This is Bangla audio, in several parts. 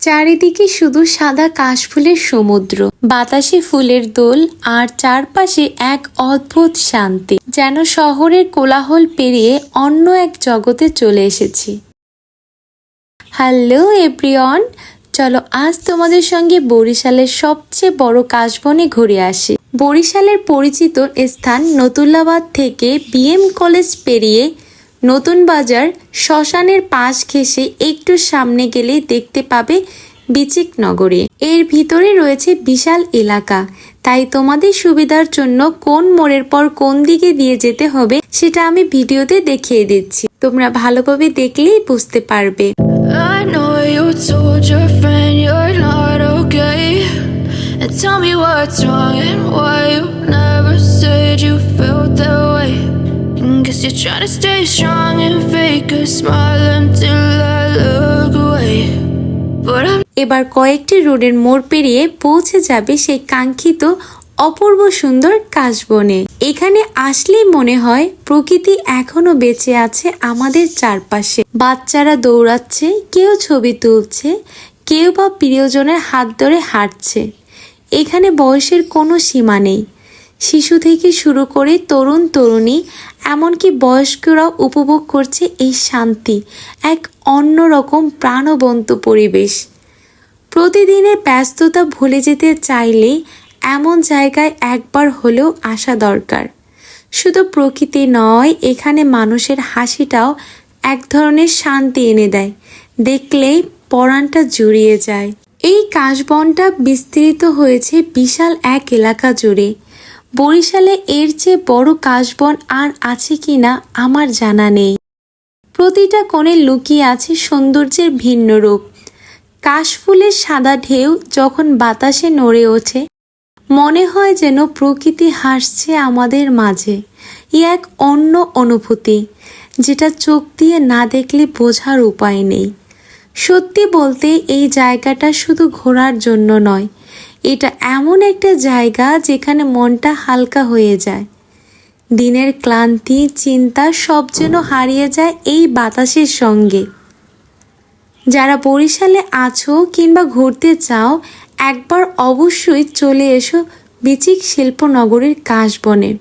চারিদিকে শুধু সাদা কাশফুলের সমুদ্র, বাতাসে ফুলের দোল আর চারপাশে এক অদ্ভুত শান্তি, যেন শহরের কোলাহল পেরিয়ে অন্য এক জগতে চলে এসেছি। হ্যালো এভরিওয়ান, চলো আজ তোমাদের সঙ্গে বরিশালের সবচেয়ে বড় কাশবনে ঘুরে আসি। বরিশালের পরিচিত স্থান নতুল্লাবাদ থেকে বিএম কলেজ পেরিয়ে নতুন বাজার শ্মশানের পাশ ঘেঁষে একটু সামনে গেলে দেখতে পাবে বিচিক নগরে এর ভিতরে রয়েছে বিশাল এলাকা। তাই তোমাদের সুবিধার জন্য কোন মোড়ের পর কোন দিকে দিয়ে যেতে হবে সেটা আমি ভিডিওতে দেখিয়ে দিচ্ছি। তোমরা ভালোভাবে দেখলেই বুঝতে পারবে। Tell me what's wrong and why you never said you. You're trying to stay strong and fake a smile until I look away. But I'm এবার কয়েকটি রোডের মোড় পেরিয়ে পৌঁছে যাবে সেই কাঙ্ক্ষিত অপূর্ব সুন্দর কাশবনে। এখানে আসলেই মনে হয় প্রকৃতি এখনও বেঁচে আছে আমাদের চারপাশে। বাচ্চারা দৌড়াচ্ছে, কেউ ছবি তুলছে, কেউ বা প্রিয়জনের হাত ধরে হাঁটছে। এখানে বয়সের কোনো সীমা নেই। শিশু থেকে শুরু করে তরুণ তরুণী, এমনকি বয়স্করাও উপভোগ করছে এই শান্তি, এক অন্যরকম প্রাণবন্ত পরিবেশ। প্রতিদিনের ব্যস্ততা ভুলে যেতে চাইলে এমন জায়গায় একবার হলেও আসা দরকার। শুধু প্রকৃতি নয়, এখানে মানুষের হাসিটাও এক ধরনের শান্তি এনে দেয়। দেখলেই পরাণটা জুড়িয়ে যায়। এই কাশবনটা বিস্তৃত হয়েছে বিশাল এক এলাকা জুড়ে। বরিশালে এর চেয়ে বড় কাশবন আর আছে কিনা আমার জানা নেই। প্রতিটা কোণে লুকিয়ে আছে সৌন্দর্যের ভিন্ন রূপ। কাশফুলের সাদা ঢেউ যখন বাতাসে নড়ে ওঠে, মনে হয় যেন প্রকৃতি হাসছে আমাদের মাঝে। ই এক অন্য অনুভূতি, যেটা চোখ দিয়ে না দেখলে বোঝার উপায় নেই। সত্যি বলতে এই জায়গাটা শুধু ঘোরার জন্য নয়। এটা এমন একটা জায়গা যেখানে মনটা হালকা হয়ে যায়। দিনের ক্লান্তি, চিন্তা সব যেন হারিয়ে যায় এই বাতাসের সঙ্গে। যারা বরিশালে আছো কিংবা ঘুরতে চাও, একবার অবশ্যই চলে এসো বিচিক শিল্পনগরীর কাশবনে।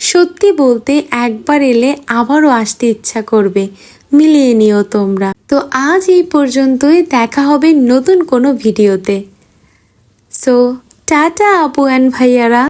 সত্যি বলতে একবার এলে আবারও আসতে ইচ্ছা করবে। মিলিয়ে নিও তোমরা। তো আজ এই পর্যন্তই দেখা হবে নতুন কোনো ভিডিওতে। সো টাটা আপু অ্যান্ড ভাইয়ারা।